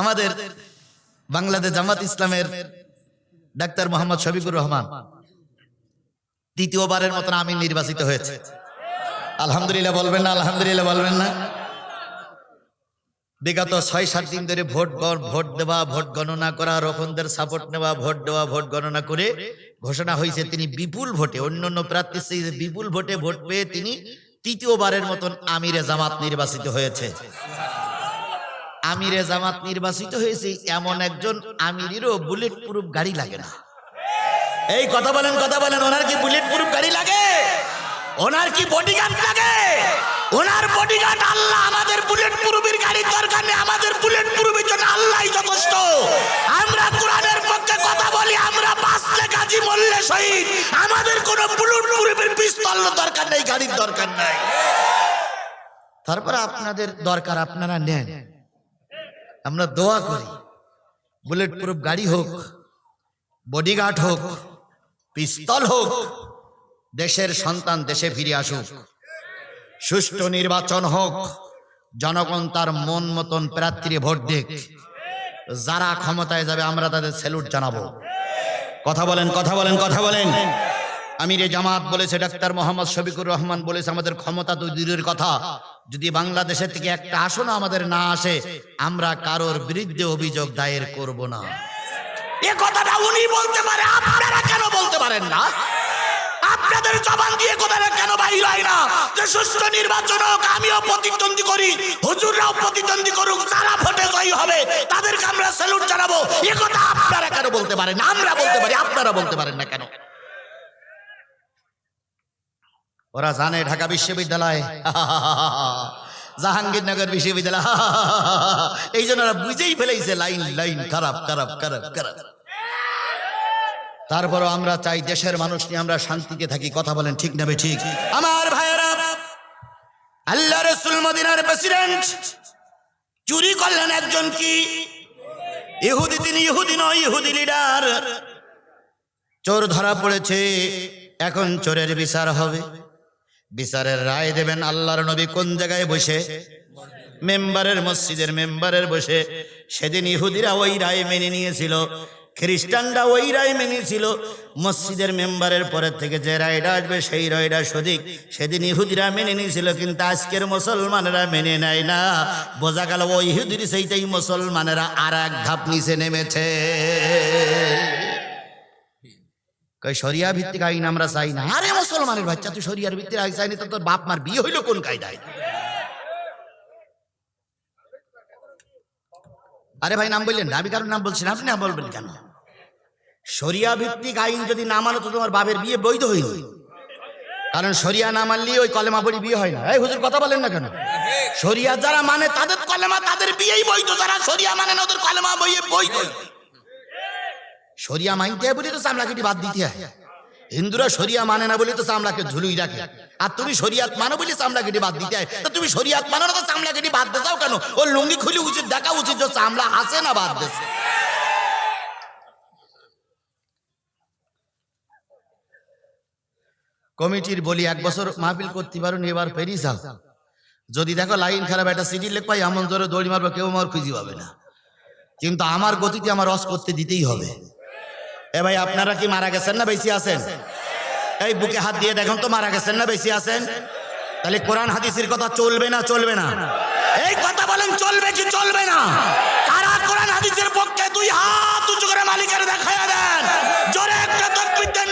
আমাদের বাংলাদেশ জামাত ইসলামের ডাক্তার মোহাম্মদ শফিকুর রহমান তৃতীয়বারের মতন আমি নির্বাচিত হয়েছে। আলহামদুলিল্লাহ বলবেন না, আলহামদুলিল্লাহ বলবেন না। বিগত ছয় সাত দিন ধরে ভোট ভোট দেওয়া, ভোট গণনা করা রকমদের সাপোর্ট নেওয়া, ভোট দেওয়া, ভোট গণনা করে ঘোষণা হয়েছে তিনি বিপুল ভোটে, অন্য অন্য প্রার্থীর চেয়ে বিপুল ভোটে ভোট পেয়ে তিনি তৃতীয়বারের মতন আমিরে জামাত নির্বাচিত হয়েছে। আমিরে জামাত নির্বাচিত হয়েছে, এমন একজন আমিরেরও বুলেট প্রুফ গাড়ি লাগে না। এই কথা বলেন কথা বলেন, ওনার কি বুলেট প্রুফ গাড়ি লাগে? ওনার কি বডিগার্ড লাগে? ওনার বডিগার্ড আল্লাহ, আমাদের বুলেট প্রুফের গাড়ির দরকার নেই, আমাদের বুলেট প্রুফের জন্য আল্লাহই যথেষ্ট। আমরা কোরআনের পক্ষে কথা বলি, আমরা বাঁচলে গাজী মরলে শহীদ। আমাদের কোনো বুলেট প্রুফের পিস্তল দরকার নেই, গাড়ির দরকার নাই। তারপরে আপনাদের দরকার আপনারা নেন। আমরা দোয়া করি। বুলেট প্রুফ গাড়ি হোক বডিগার্ড হোক পিস্তল হোক, দেশের সন্তান দেশে ফিরে আসুক। সুষ্ঠু নির্বাচন হোক, জনগণ তার মন মতন প্রার্থীর ভোট দিক। যারা ক্ষমতায় যাবে, আমরা তাদের স্যালুট জানাব। কথা বলেন কথা বলেন কথা বলেন। আমিরে জামাত বলেছে, ডাক্তার মোহাম্মদ শফিকুর রহমান বলেছে, আমাদের ক্ষমতা তো দূরের কথা। যদি বাংলাদেশের থেকে একটা আসনও আমাদের না আসে, আমরা কারোর বিরুদ্ধে অভিযোগ দায়ের করব না। এ কথাটা উনি বলতে পারে, আপনারা কেন বলতে পারেন না? আপনাদের জবান দিয়ে কথাটা কেন বাইর হয় না? যে সুষ্ঠু নির্বাচন হোক, আমিও প্রতিদ্বন্দ্বী করি, হুজুররাও প্রতিদ্বন্দ্বী করুক, যারা ভোটে জয়ী হবে, তাদেরকে আমরা স্যালুট জানাব। এ কথা আপনারা কেন বলতে পারেন? আমরা বলতে পারি, আপনারা বলতে পারেন না কেন? ওরা জানে ঢাকা বিশ্ববিদ্যালয়। জাহাঙ্গীরনগর বিশ্ববিদ্যালয়। এই জন্য ওরা বুঝেই ফেলেছে, লাইন লাইন, খারাপ খারাপ খারাপ খারাপ। তারপরও আমরা চাই দেশের মানুষ নিয়ে আমরা শান্তিতে থাকি, কথা বলেন ঠিক নেবে ঠিক আমার ভাইয়েরা, আল্লাহ রসুল মদিনার প্রেসিডেন্ট চুরি করলেন একজন কি? ইহুদি, তিনি ইহুদি নয়, ইহুদি লিডার। চোর ধরা পড়েছে, এখন চোরের বিচার হবে। বিচারের রায় দেবেন আল্লাহর নবী কোন জায়গায় বসে? মেম্বারের মসজিদের মেম্বারের বসে। সেদিন ইহুদিরা ওই রায় মেনে নিয়েছিল, খ্রিস্টানরা ওই রায় মেনেছিল। মসজিদের মেম্বারের পরের থেকে যে রায়টা আসবে, সেই রায়টা সঠিক। সেদিন ইহুদিরা মেনে নিয়েছিল, কিন্তু আজকের মুসলমানেরা মেনে নেয় না। বোঝা গেল ওই ইহুদির সেইটাই মুসলমানেরা আর এক ধাপ নিচে নেমেছে। কই শরিয়া ভিত্তিক আইন আমরা চাই না। আরে মুসলমানের বাচ্চা, তুই শরিয়ার ভিত্তিক আইন চাইনি তো তোর বাপ মার বিয়ে হইল কোন কায়দায়? আরে ভাই, নাম বললেন আমি কারণ নাম বলছি না, আপনি নাম বলবেন কেন? শরিয়া ভিত্তিক আইন যদি না মানো, তো তোমার বাপের বিয়ে বৈধ হইল। কারণ শরিয়া না মানলে ওই কলেমা পড়ি বিয়ে হয় না। এই হুজুর, কথা বলেন না কেন? শরিয়া যারা মানে তাদের কলেমা তাদের বিয়েই বৈধ। যারা শরিয়া মানে না, ওদের কলেমা বইয়ে বৈধ শরিয়া মানতে হয় বলে তো চামড়াকে বাদ দিতে হয়। হিন্দুরা শরিয়া মানে না বলে তো চামড়াকে ঝুলুই রাখে। আর তুমি শরিয়াত মানো বলে চামড়া কেটে বাদ দিতে হয়। তা তুমি শরিয়াত মানো না তো চামড়া কেটে বাদ দেখাও কেন? ও লুঙ্গি খুলে উচিত, দেখা উচিত যে চামড়া আছে না বাদ দেছে কমিটির বলি এক বছর মাহফিল করতে পারো এবার ফেরি যাও। যদি দেখো লাইন খারাপ, একটা সিটি লেখ পাই, এমন জোরে দড়ি মারবো, কেউ আমার খুঁজি পাবে না। কিন্তু আমার গতিতে আমার রস করতে দিতেই হবে। এ ভাই, আপনারা কি মারা গেছেন না বেশি আছেন? এই বুকে হাত দিয়ে দেখুন তো, মারা গেছেন না বেশি আছেন? তাহলে কোরআন হাদিসের কথা চলবে না চলবে না? এই কথা বলেন, চলবে কি চলবে না? কারা কোরআন হাদিসের পক্ষে দুই হাত উঁচু করে মালিকের দেখায় দেন? জোরে একটা তকবির দেন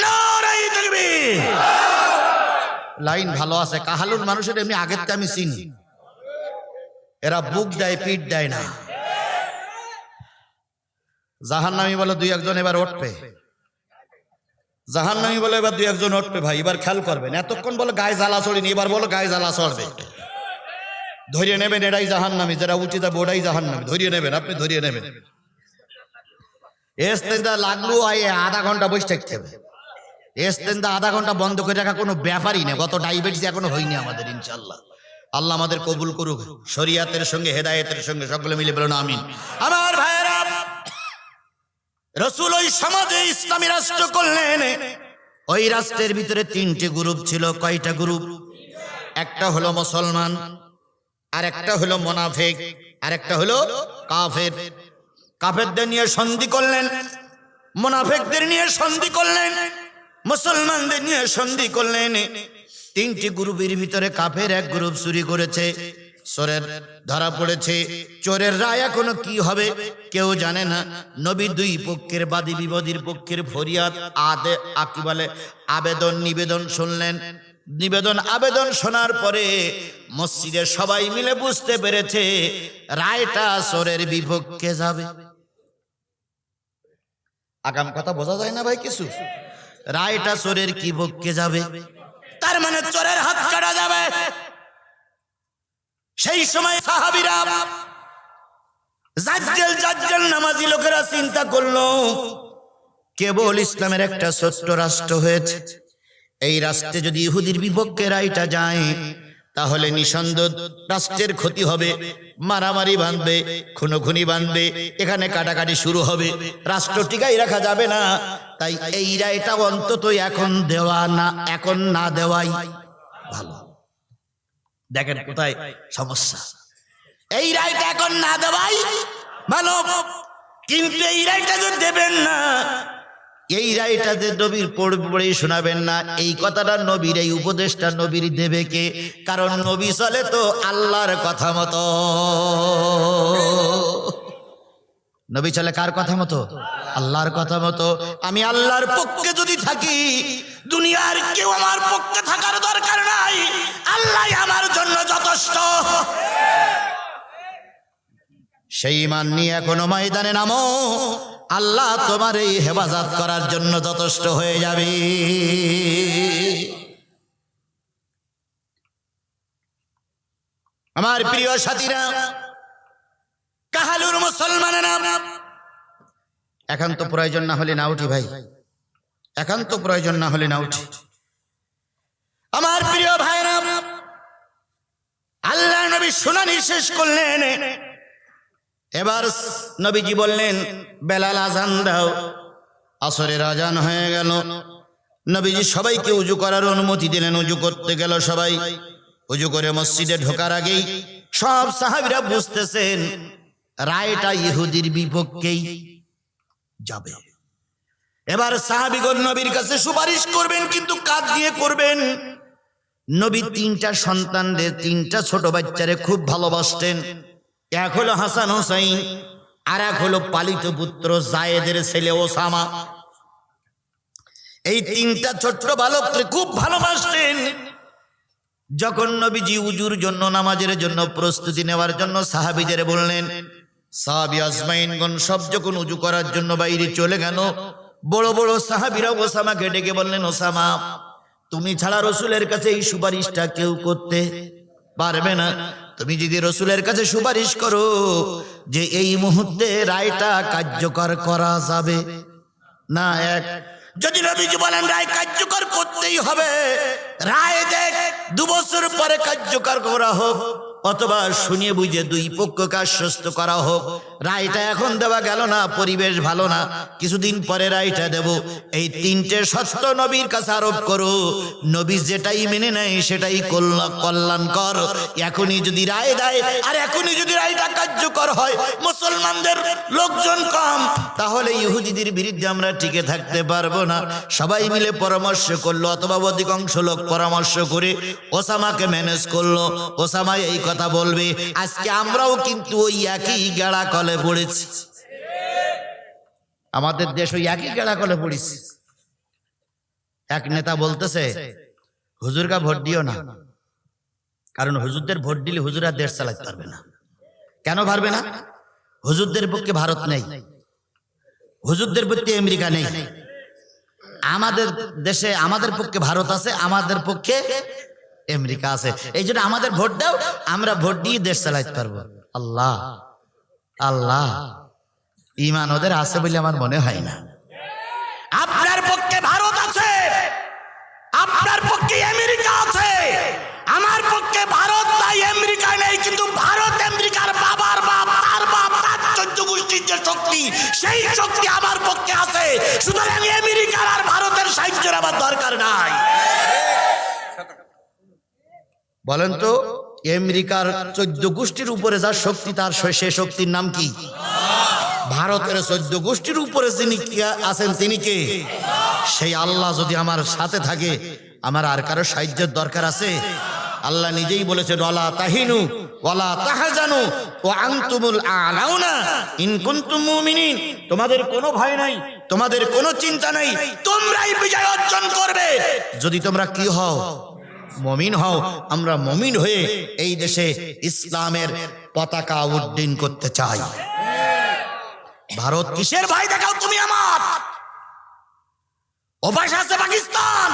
লাইন ভালো আছে, কাহালুর মানুষের এমনি আগের আমি চিনি। এরা বুক দেয়, পিঠ দেয় না। জাহান্নামি বলে দুই একজন এবার উঠবে জাহান্নামি বলে এবার দুই একজন উঠবে ভাই, এবার খেয়াল করবেন। এতক্ষণ বলে গায়ে জ্বালা চড়িনি এবার বলো গায়ে জ্বালা চড়বে ধরিয়ে নেবেন, এটাই জাহান্নামি উচিত হবে ওটাই জাহান্নামি। ধরিয়ে নেবেন, আপনি ধরিয়ে নেবেন। এস্তেন্দা লাগল আই আধা ঘণ্টা বসে থাকতে হবে। এস্তেন্দা আধা ঘণ্টা বন্ধ করে রাখা কোনো ব্যাপারই না গত ডায়াবেটিস এখনও হয়নি আমাদের ইনশাল্লাহ আল্লাহ আমাদের কবুল করুক, শরিয়াতের সঙ্গে, হেদায়েতের সঙ্গে সকলে মিলে বলুন, আমিন। আমার ভাইয়েরা রসুল ওই সমাজে ইসলামী রাষ্ট্র করলেন। ওই রাষ্ট্রের ভিতরে তিনটে গ্রুপ ছিল। কয়টা গ্রুপ? একটা হলো মুসলমান আর একটা হলো মোনাফেক আর একটা হলো কাফের। কাফেরদের নিয়ে সন্ধি করলেন, মোনাফেকদের নিয়ে সন্ধি করলেন, মুসলমানদের নিয়ে সন্ধি করলেন। তিনটি গ্রুপের ভিতরে কাফের এক গ্রুপ চুরি করেছে। চোরের ধরা পড়েছে। চোরের রায় এখনও কি হবে কেউ জানে না। নবী দুই পক্ষের বাদী বিবাদীর পক্ষের ফরিয়াদ। আদে আকি বলে আবেদন, নিবেদন শুনলেন। নিবেদন, আবেদন শোনার পরে মসজিদে সবাই মিলে বুঝতে পেরেছে, রায়টা চোরের বিপক্ষে যাবে। আগাম কথা বোঝা যায় না ভাই কিছু? রায়টা চোরের কি পক্ষে যাবে? তার মানে চোরের হাত কাটা যাবে। সেই সময় সাহাবিরা জাজ্জেল জাজ্জেল নামাজি লোকেরা চিন্তা করল, কেবল ইসলামের একটা ছোট্ট রাষ্ট্র হয়েছে। এই রাষ্ট্রে যদি ইহুদির বিপক্ষে রায়টা যায়, তাহলে নিঃসন্দ রাষ্ট্রের ক্ষতি হবে, মারামারি বাঁধবে, খুনোখুনি বাঁধবে, এখানে কাটাকাটি শুরু হবে, রাষ্ট্র টিকাই রাখা যাবে না। তাই এই রায়টা অন্তত এখন দেওয়া না, এখন না দেওয়াই ভালো। দেখেন কোথায় সমস্যা। এই রায়টা এখন না দেওয়াই ভালো কিন্তু এই রায়টা যদি দেবেন না এই রায়টা যে নবীর পড়ে পড়ে শোনাবেন না এই কথাটা নবীর এই উপদেশটা নবীর দেবে কে? কারণ নবী চলে তো আল্লাহর কথা মতো। নবী চলে কার কথা মতো? আল্লাহর কথা মতো। আমি আল্লাহর পক্ষে যদি থাকি দুনিয়ার কেউ আমার পক্ষে থাকার দরকার নাই। আল্লাহ আমার জন্য যথেষ্ট। সেই মান নিয়ে এখনও ময়দানে নামো। আল্লাহ তোমার এই হেফাজত করার জন্য যথেষ্ট হয়ে যাবে। আমার প্রিয় সাথীরা, কাহালুর মুসলমানেরা একান্ত প্রয়োজন না হলে না উঠি ভাই। একান্ত প্রয়োজন না হলে না উঠি আমার প্রিয় ভাইরা, আল্লাহ নবী শুনানি শেষ করলেন। এবার নবীজি বললেন, বেলাল আজান দাও, আসরের আজান হয়ে গেল। নবীজি সবাইকে উজু করার অনুমতি দিলেন, উজু করতে গেল সবাই। উজু করে মসজিদে ঢোকার আগেই সব সাহাবিরা বুঝতেছেন, রায়টা ইহুদির বিপক্ষেই যাবে। এবার সাহাবিগণ নবীর কাছে সুপারিশ করবেন, কিন্তু কাজ দিয়ে করবেন? নবী তিনটা সন্তানদের, তিনটা ছোট বাচ্চারে খুব ভালোবাসতেন। এক হলো হাসান হোসাইন, আর এক হলো পালিত পুত্র জায়েদের ছেলে ওসামা। এই তিনটা ছোট্ট বালককে খুব ভালোবাসতেন। যখন নবীজি উজুর জন্য, নামাজের জন্য প্রস্তুতি নেওয়ার জন্য সাহাবিদের বললেন, সাহাবি আজমাইনগণ সব যখন উজু করার জন্য বাইরে চলে গেল বড় বড় সাহাবিরা ওসামাকে ডেকে বললেন, ওসামা, তুমি ছাড়া রসুলের কাছে এই সুপারিশটা কেউ করতে পারবে না। তুমি যদি রসুলের কাছে সুপারিশ করো যে এই মুহূর্তে রায়টা কার্যকর করা যাবে। না, এক, যদি নবীজি বলেন, রায় কার্যকর করতেই হবে রায় দেখ দু বছর পরে কার্যকর করা হোক অথবা শুনিয়ে বুঝে দুই পক্ষকে আশ্বস্ত করা হোক। রায়টা এখন দেওয়া গেল না, পরিবেশ ভালো না। কিছুদিন পরে রায়টা দেব। এই তিনটে সত্য নবীর কাছে আরোপ করো। নবী যেটাই মেনে নেয়, সেটাই কল্যাণ কল্যাণকর। এখনই যদি রায় দেয়, আর এখনই যদি রায়টা কার্যকর হয়, মুসলমানদের লোকজন কম, তাহলে ইহুদিদের বিরুদ্ধে আমরা টিকে থাকতে পারব না। সবাই মিলে পরামর্শ করল, অথবা অধিকাংশ লোক পরামর্শ করে ওসামাকে ম্যানেজ করল। ওসামা এই কথা বলবে। আজকে আমরাও কিন্তু ওই একই গেড়া কলে পড়েছি। আমাদের দেশ ওই একই গেড়া কলে পড়েছি। এক নেতা বলতেছে, হুজুরকা ভোট দিও না। কারণ হুজুরদের ভোট দিলে হুজুরা দেশ চালাতে পারবে না। কেন পারবে না? হুজুরদের পক্ষে ভারত নেই। হুজুরদের পক্ষে আমেরিকা নেই। আমাদের দেশে আমাদের পক্ষে ভারত আছে, আমাদের পক্ষে আমেরিকা আছে। এই জন্য আমাদের ভোট দাও, আমরা ভোট দিয়ে দেশ চালাইতে পারব। আল্লাহ আল্লাহ। ইমান ওদের আছে বলে আমার মনে হয় না। আপনার পক্ষে ভারত আছে, আপনার পক্ষে আমেরিকা আছে। আমার পক্ষে ভারত নাই, আমেরিকা নেই, কিন্তু ভারত আমেরিকার বাবার বাপ, তার বাপ, তার গোষ্ঠীর যে শক্তি, সেই শক্তি আমার পক্ষে আছে। সুতরাং আমেরিকার আর ভারতের সাহায্যের আমার দরকার নাই। বলেন তো আমেরিকার চোদ্দ গোষ্ঠীর উপরে যার শক্তি তার সে শক্তির নাম কি? ভারতের চোদ্দ গোষ্ঠীর উপরে যিনি আছেন তিনি কে? সেই আল্লাহ যদি আমার সাথে থাকে আমার আর কারও সাহায্যের দরকার আছে? আল্লাহ নিজেই বলেছেন ওয়ালা তাহিনু ওয়ালা তাহাজানু ও আনতুমুল আলাউনা ইন কুনতুম মুমিনিন। তোমাদের কোনো ভয় নাই তোমাদের কোনো চিন্তা নাই তোমরাই বিজয় অর্জন করবে। যদি তোমরা কি হও মমিন হও, আমরা মমিন হয়ে এই দেশে ইসলামের পতাকা উড্ডীন করতে চাই। ভারত কিসের ভাই দেখাও তুমি আমার? ও পাশে আছে পাকিস্তান।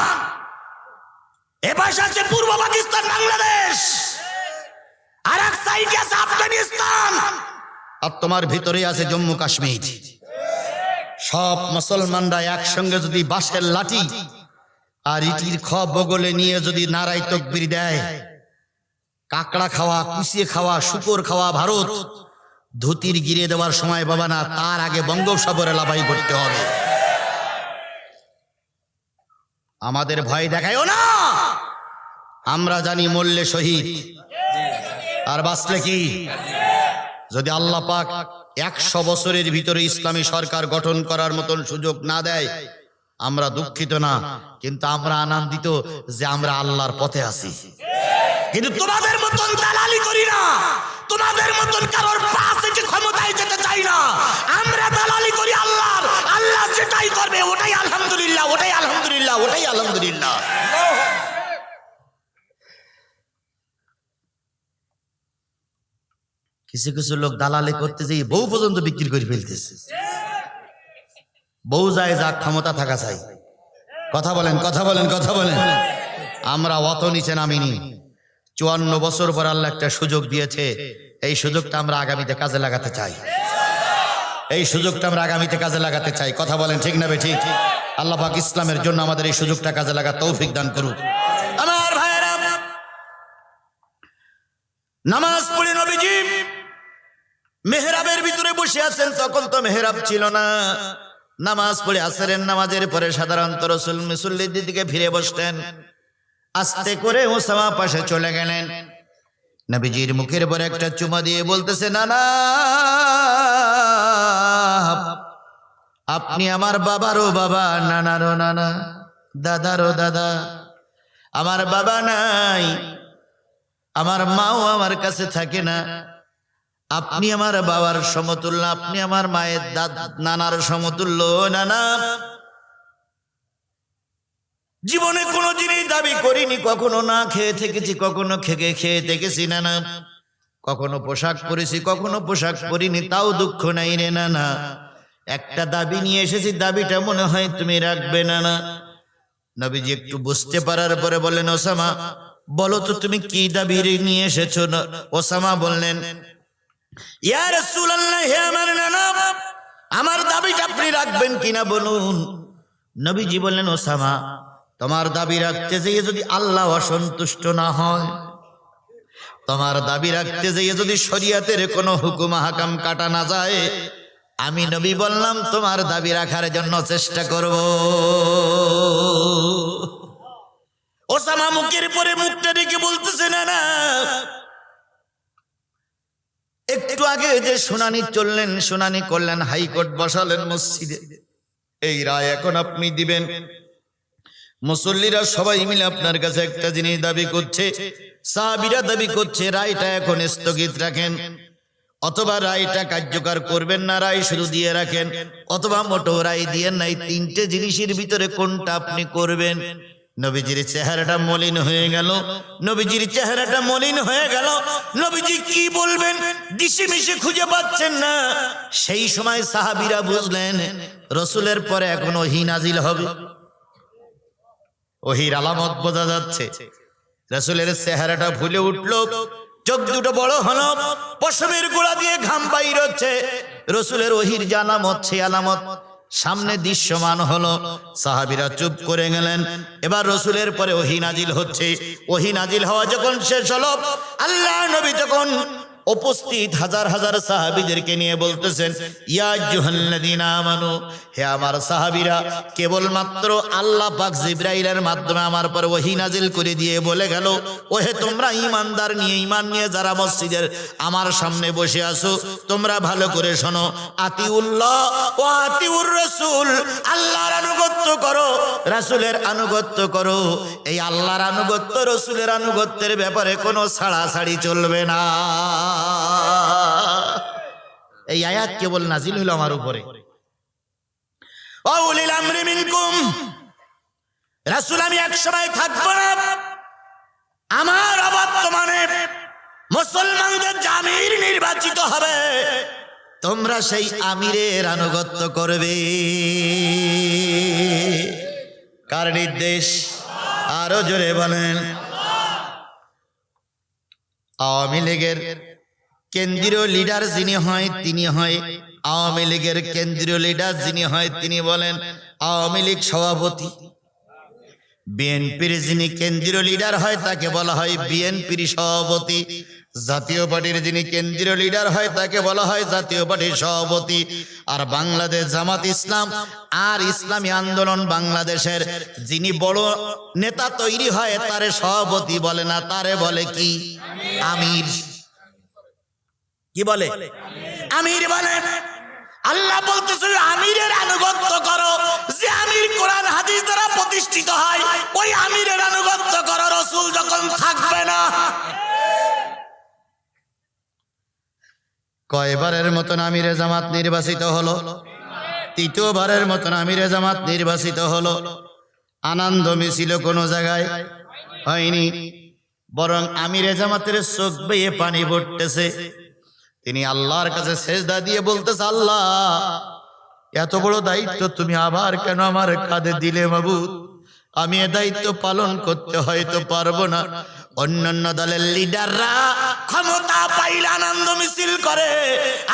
এ পাশে আছে পূর্ব পাকিস্তান, বাংলাদেশ। আর এক সাইডে আছে আফগানিস্তান। আর তোমার ভিতরে আছে জম্মু কাশ্মীর। সব মুসলমানরা একসঙ্গে যদি বাঁশের লাঠি আর ইটির খ বগলে নিয়ে যদি নারাই তকবির দেয়, কাকড়া খাওয়া, কুচিয়ে খাওয়া, শুকর খাওয়া, ভারত, ধুতির গিরে দেওয়ার সময় বাবা না, তার আগে বঙ্গোপসাগরে লাভাই করতে হবে। আমাদের ভয় দেখায়ও না। আমরা জানি মরলে শহীদ। আর বাঁচলে কি? যদি আল্লাহ পাক একশো বছরের ভিতরে ইসলামী সরকার গঠন করার মতন সুযোগ না দেয় আমরা দুঃখিত না, কিন্তু আমরা আনন্দিত যে আমরা আল্লাহর পথে আছি। কিন্তু তোমাদের মতন দালালি করি না, তোমাদের মতন কারোর পাশে যে ক্ষমতায় যেতে চাই না। আমরা দালালি করি আল্লাহর, আল্লাহ যেটাই করবে ওটাই আলহামদুলিল্লাহ ওটাই আলহামদুলিল্লাহ ওটাই আলহামদুলিল্লাহ। কিছু কিছু লোক দালালি করতে যেয়ে বউ পর্যন্ত বিক্রি করে ফেলতেছে। বউ যায় যা ক্ষমতা থাকা চাই। কথা বলেন কথা বলেন কথা বলেন। আমরা অত নিচে নামিনি। চুয়ান্ন বছর পর আল্লাহ একটা সুযোগ দিয়েছে। এই সুযোগটা আমরা আগামীতে কাজে লাগাতে চাই। এই সুযোগটা আমরা আগামীতে কাজে লাগাতে চাই। কথা বলেন, ঠিক না ঠিক আল্লাহ পাক ইসলামের জন্য আমাদের এই সুযোগটা কাজে লাগা তৌফিক দান করুক। আমার ভাইয়েরা, নামাজ পড়ে নবীজি মেহরাবের ভিতরে বসে আছেন, তখন তো মেহরাব ছিল না। নামাজ পড়ে আসরের নামাজের পরে সাধারণত রসুল মুসল্লিদের দিকে ফিরে বসতেন। আস্তে করে ওসামা পাশে চলে গেলেন। নবীজির মুখের পরে একটা চুমা দিয়ে বলতেছে, নানা, আপনি আমার বাবারও বাবা, নানারও নানা, দাদারও দাদা, আমার বাবা নাই, আমার মাও আমার কাছে থাকে না আপনি আমার বাবার সমতুল্য, আপনি আমার মায়ের দাদ, নানার সমতুল্য, নানা। জীবনে কোনো জিনিস দাবি করিনি, কখনো না খেয়ে থেকেছি, কখনো খেকে খেয়ে থেকেছি না না কখনো পোশাক পরেছি, কখনো পোশাক পরিনি, তাও দুঃখ নাই রে না না একটা দাবি নিয়ে এসেছি, দাবিটা মনে হয় তুমি রাখবে না না নবীজি একটু বুঝতে পারার পরে বললেন, ওসামা, বলো তো তুমি কি দাবি নিয়ে এসেছ? ওসামা বললেন ইয়া রাসূলুল্লাহ, হে আমার নানা আমার দাবিটা আপনি রাখবেন কিনা বলুন? নবীজি বললেন, ওসামা, তোমার দাবি রাখতে যেয়ে যদি আল্লাহ অসন্তুষ্ট না হয়, তোমার দাবি রাখতে যেয়ে যদি শরিয়াতের কোনো হুকুম হাকাম কাটা না যায়, আমি নবী বললাম, তোমার দাবি রাখার জন্য চেষ্টা করব। ওসামা মুখের পরে মুখটা রেখে বলতেছে, না না একটু আগে যে শুনানি চললেন, শুনানি করলেন, হাইকোর্ট বসালেন মসজিদে। এই রায় এখন আপনি দিবেন। মুসল্লিরা সবাই মিলে আপনার কাছে একটা জিনিস দাবি করছে, সাহাবিরা দাবি করছে, রায়টা এখন স্থগিত রাখেন। অথবা রায়টা কার্যকর করবেন না, রায় শুরু দিয়ে রাখেন। অথবা মোটো রায় দিয়ে নাই, তিনটে জিনিসের ভিতরে কোনটা আপনি করবেন? নবীজির চেহারাটা মলিন হয়ে গেল। নবীজির চেহারাটা মলিন হয়ে গেল। নবীজি কি বলবেন? দিশে মিশে খুঁজে পাচ্ছেন না। সেই সময় সাহাবিরা বুঝলেন, রসুলের পরে এখন ওহি নাজিল হবে। ওহির আলামত বোঝা যাচ্ছে। রসুলের চেহারাটা ভুলে উঠল। চোখ দুটো বড় হলো। পশমের গোড়া দিয়ে ঘাম বাইর হচ্ছে। রসুলের ওহির যে আলামত, সেই আলামত সামনে দৃশ্যমান হলো। সাহাবিরা চুপ করে গেলেন। এবার রসুলের পরে ওহি নাজিল হচ্ছে। ওহি নাজিল হওয়া যখন শেষ হলো আল্লাহ নবী তখন উপস্থিত হাজার হাজার সাহাবিদেরকে নিয়ে বলতেছেন, ইয়া জুহাল্লাদিনা আমানু, হে আমার সাহাবিরা, কেবলমাত্র আল্লাহ পাক জিব্রাইলের মাধ্যমে আমার পর ওহি নাজিল করে দিয়ে বলে গেল, ওহে তোমরা ইমানদার নিয়ে ইমান নিয়ে যারা মসজিদের আমার সামনে বসে আছো, তোমরা ভালো করে শোনো, আতিউল্লাহ ও আতিউর রসুল, আল্লাহর আনুগত্য করো, রাসূলের আনুগত্য করো, এই আল্লাহর আনুগত্য, রসুলের আনুগত্যের ব্যাপারে কোনো ছাড়াছাড়ি চলবে না। এই আয়াত কেবল নাজিল হলো আমার উপরে? অউলিল আমরি মিনকুম, রাসূল, আমি এক সময় থাকব না। আমার অবর্তমানে মুসলমানদের জামির নির্বাচিত হবে। তোমরা সেই আমিরের আনুগত্য করবে। কার নির্দেশ? আরও জোরে বলেন। আওয়ামী লীগের কেন্দ্রীয় লিডার যিনি হয়, তিনি হয়। আওয়ামী লীগের কেন্দ্রীয় লিডার যিনি হয়, তিনি বলেন, আওয়ামী লীগ সভাপতি। বিএনপির যিনি কেন্দ্রীয় লিডার হয়, তাকে বলা হয় বিএনপির সভাপতি। জাতীয় পার্টির যিনি কেন্দ্রীয় লিডার হয়, তাকে বলা হয় জাতীয় পার্টির সভাপতি। আর বাংলাদেশ জামাত ইসলাম আর ইসলামী আন্দোলন বাংলাদেশের যিনি বড় নেতা তৈরি হয়, তারে সভাপতি বলে না, তারে বলে কি? আমির। কি বলে? আমির বলে আল্লাহ বলতেছে আমিরের আনুগত্য করো। যে আমির কোরআন হাদিস দ্বারা প্রতিষ্ঠিত হয় ওই আমিরের আনুগত্য করো রসুল যখন থাকবে না। কয়বারের মতন আমিরে জামাত নির্বাচিত হলো? তৃতীয়বারের মতন আমিরে জামাত নির্বাচিত হলো। আনন্দ মিছিল কোনো জায়গায় হয়নি বরং আমিরে জামাতের চোখ বেয়ে পানি পড়তেছে। তিনি আল্লাহর কাছে সেজদা দিয়ে বলতেছে, আল্লাহ, এত বড় দায়িত্ব তুমি আবার কেন আমার কাঁধে দিলে মাবুদ? আমি এ দায়িত্ব পালন করতে হয়তো পারব না। অন্যান্য দলের লিডাররা ক্ষমতা পাইলে আনন্দ মিছিল করে।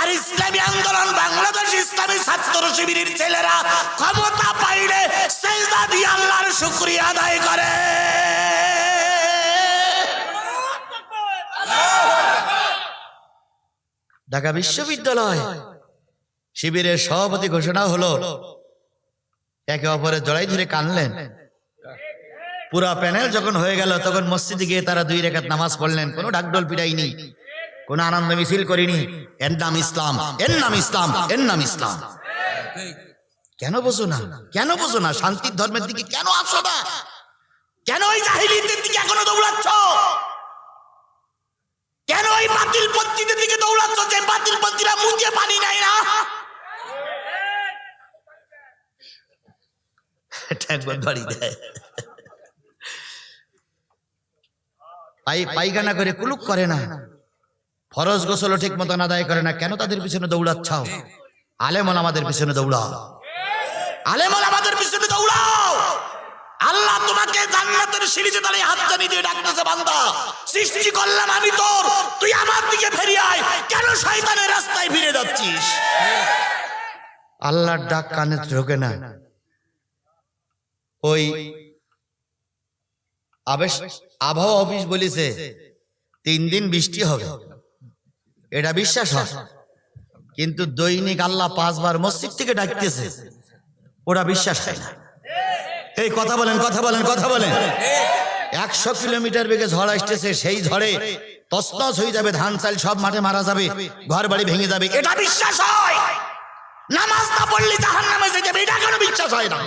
আর ইসলামী আন্দোলন, বাংলাদেশ ইসলামী ছাত্র শিবিরের ছেলেরা ক্ষমতা পাইলে সেজদা দিয়ে আল্লাহর শুক্রিয়া আদায় করে। ঢাকা বিশ্ববিদ্যালয়। শিবিরের সভাপতি ঘোষণা হলো, একে অপরের জড়াই ধরে কানলেন পুরা প্যানেল যখন হয়ে গেল, তখন মসজিদে গিয়ে তারা দুই রেখাত নামাজ পড়লেন। কোনো ডাকডোল পিটাইনি কোনো আনন্দ মিছিল করিনি। এর নাম ইসলাম, এর নাম ইসলাম, এর নাম ইসলাম। কেন বোঝো না, কেন বোঝো না, শান্তির ধর্মের দিকে কেন আসো না? কেন ওই জাহিলিদের দিকে এখনও দৌড়াচ্ছ? কেন ওই বাতিল পন্থীদের দিকে দৌড়াচ্ছ যে বাতিল পন্থীরা মুখে পানি নেয় না? পায়খানা করে কুলুক করে না। ফরজ গোসল ঠিক মতন আদায় করে না। কেন তাদের পিছনে দৌড়াচ্ছাও? আলেমন আমাদের পিছনে দৌড়াও। আলেমন আমাদের পিছনে দৌড়াও। আল্লাহ তোমাকে জান্নাতের সিঁড়িতে দাঁড়িয়ে হাত জানি দিয়ে ডাকতেছে, বান্দা, সৃষ্টি করলাম আমি তোর। তুই আমার দিকে ফিরে আয়। কেন শয়তানের রাস্তায় ফিরে যাচ্ছিস? আল্লাহর ডাক কানে ঢোকে না। ওই আবেশ আবহাওয়া অফিস বলেছে, তিন দিন বৃষ্টি হবে। এটা বিশ্বাস হয়। কিন্তু দৈনিক আল্লাহ পাঁচবার মসজিদ থেকে ডাকতেছে। ওরা বিশ্বাস হয় না। এই কথা বলেন কথা বলেন কথা বলেন। একশো কিলোমিটার বেগে ঝড় আসতেছে, সেই ঝড়ে তসনস হয়ে যাবে, ধান চাল সব মাঠে মারা যাবে, ঘর বাড়ি ভেঙে যাবে। এটা বিশ্বাস হয়? নামাজ না পড়লে জাহান নামে যেতে এটা কেন বিশ্বাস হয় না?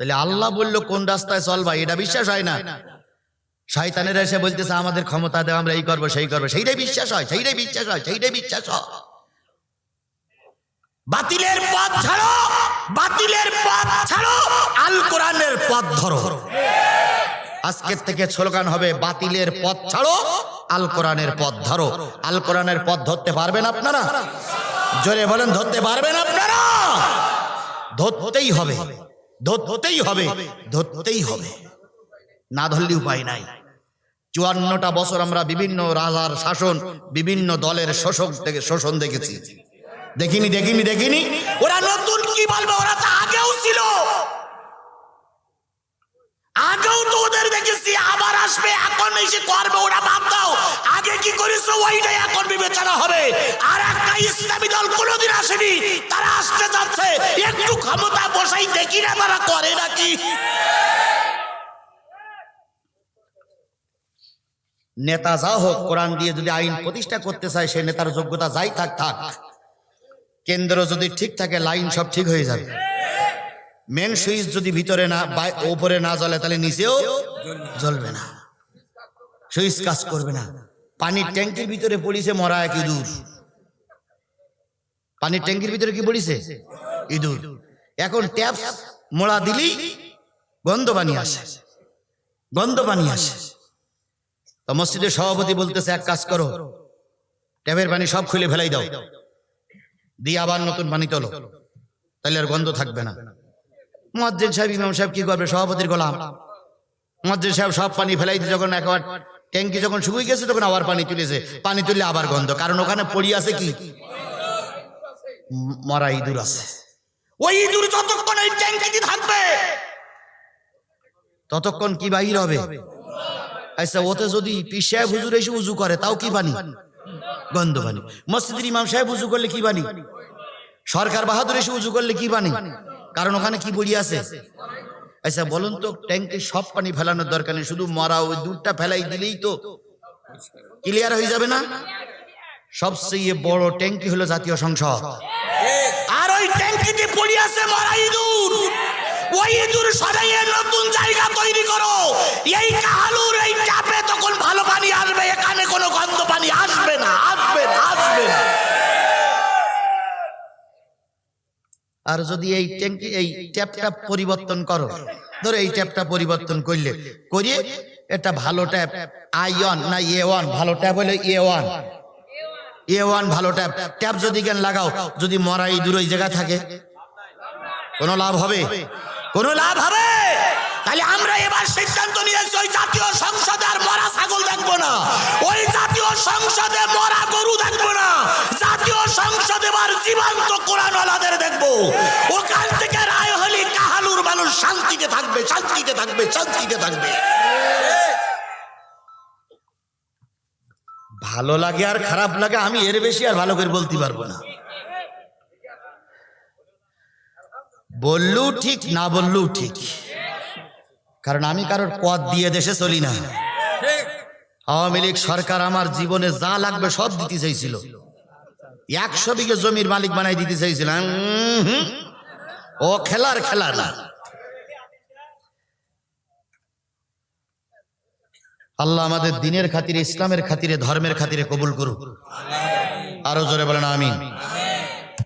তাহলে আল্লাহ বলল, কোন রাস্তায় চলবা এটা বিশ্বাস হয় না? শয়তানেরা এসে বলতেছে, আমাদের ক্ষমতা দেওয়া আমরা এই করব, সেই করব, সেইটাই বিশ্বাস হয়, সেইটাই বিশ্বাস হয়, সেইটাই বিশ্বাস হয়। বাতিলের পথ ছাড়ো, বাতিলের পথ ছাড়ো আল কোরআনের পথ ধরো। আজকের থেকে স্লোগান হবে, বাতিলের পথ ছাড়ো আল কোরআনের পথ ধরো। আল কোরআনের পথ ধরতে পারবেন আপনারা? জোরে বলেন, ধরতে পারবেন আপনারা? ধরতেই হবে ধরতেই হবে ধরতেই হবে। না ধরলে উপায় নাই। চুয়ান্নটা বছর আমরা বিভিন্ন রাজার শাসন, বিভিন্ন দলের শোষক থেকে শোষণ দেখেছি। দেখিনি দেখিনি দেখিনি। ওরা নতুন কি বলবে? ওরা তো আগেও ছিল। আগেও তো ওদের দেখেছি, আবার আসবে, এখন এসে করবে, ওরা বাদ দাও। আগে কি করেছ? ওইটাই এখন বিবেচনা হবে। আর একটা ইসলামী দল কোনোদিন আসেনি, তারা আসতে যাচ্ছে একটু ক্ষমতা বসাই দেখি না তারা করে নাকি। নেতা যা হোক, কোরআন দিয়ে যদি আইন প্রতিষ্ঠা করতে চায়, সে নেতার যোগ্যতা যাই থাক থাক। কেন্দ্র যদি ঠিক থাকে, লাইন সব ঠিক হয়ে যাবে। মেন সুইচ যদি ভিতরে না ওপরে না জ্বলে, তাহলে নিচেও জ্বলবে না। সুইচ কাজ করবে না। পানির ট্যাঙ্কির ভিতরে পড়িছে, মরা এক ইঁদুর। পানির ট্যাঙ্কির ভিতরে কি পড়িছে? ইঁদুর। এখন ট্যাপ মোড়া দিলেই গন্ধ পানি আসে। গন্ধ পানি আসে। তো মসজিদের সভাপতি বলতেছে, এক কাজ করো, ট্যাপের পানি সব খুলে ফেলাই দাও। দিয়ে আবার নতুন পানি তোলো। তাহলে আর গন্ধ থাকবে না। মসজিদ সাহেব, ইমাম সাহেব কি করবে? সভাপতির গোলাম। মসজিদ সাহেব সব পানি ফেলাই দিয়ে যখন একবার ট্যাঙ্কি যখন শুকিয়ে গেছে, তখন আবার পানি তুলেছে। পানি তুললে আবার গন্ধ। কারণ ওখানে পড়ি আছে কি? মরা ইঁদুর আছে। ওই ইঁদুর যতক্ষণ ওই ট্যাঙ্কিতে থাকবে, ততক্ষণ কি বাহির হবে? আচ্ছা ওতে যদি সাহেব হুজুর এসে উজু করে, তাও কি পানি গন্ধ পানি মসজিদের ইমাম সাহেব উজু করলে কি পানি সরকার বাহাদুর এসে উজু করলে কি পানি কারণ ওখানে কি বড়ি আছে? আচ্ছা বলুন তো ট্যাঙ্কে সব পানি ফেলানোর দরকার নেই, শুধু মরা ওই দুধটা ফেলাই দিলেই তো ক্লিয়ার হয়ে যাবে না? সবচেয়ে বড় ট্যাঙ্কি হলো জাতীয় সংসদ। আর ওই ট্যাঙ্কিতে পড়ে আছে মরা ইঁদুর। ওই ইঁদুর সরাইয়ে নতুন জায়গা তৈরি করো। এই আর যদি এই ট্যাঙ্কি এই ট্যাপটা পরিবর্তন করো, ধরো এই ট্যাপটা পরিবর্তন করলে, করিয়ে এটা ভালো ট্যাপ আই ওয়ান না এ ওয়ান ভালো ট্যাপ হলে এ ওয়ান এ ওয়ান ভালো ট্যাপ ট্যাপ যদি কেন লাগাও, যদি মরা দূর ওই জায়গা থাকে, কোনো লাভ হবে? কোনো লাভ হবে? তাহলে আমরা এবার সিদ্ধান্ত নিয়েছি, ওই জাতীয় সংসদে আর মরা ছাগল দেখব না। ওই জাতীয় সংসদে মরা গরু দেখব না। জাতীয় সংসদে এবার জীবন্ত কোরআনওয়ালাদের দেখব। ওখান থেকে রায় হলি কাহালুর মানুষ শান্তিতে থাকবে শান্তিতে থাকবে শান্তিতে থাকবে। ভালো লাগে আর খারাপ লাগে, আমি এর বেশি আর ভালো করে বলতে পারব না। বললেও ঠিক, না বললেও ঠিক। কারণ আমি কারোর পদ দিয়ে দেশে চলি না। আওয়ামী লীগ সরকার আমার জীবনে যা লাগবে সব দিতে চাইছিল। একশো বিঘে জমির মালিক বানাই দিতে চাইছিল উম হুম। ও খেলার খেলা না। আল্লাহ আমাদের দিনের খাতিরে ইসলামের খাতিরে ধর্মের খাতিরে কবুল করুক। আরও জোরে বলেন আমিন।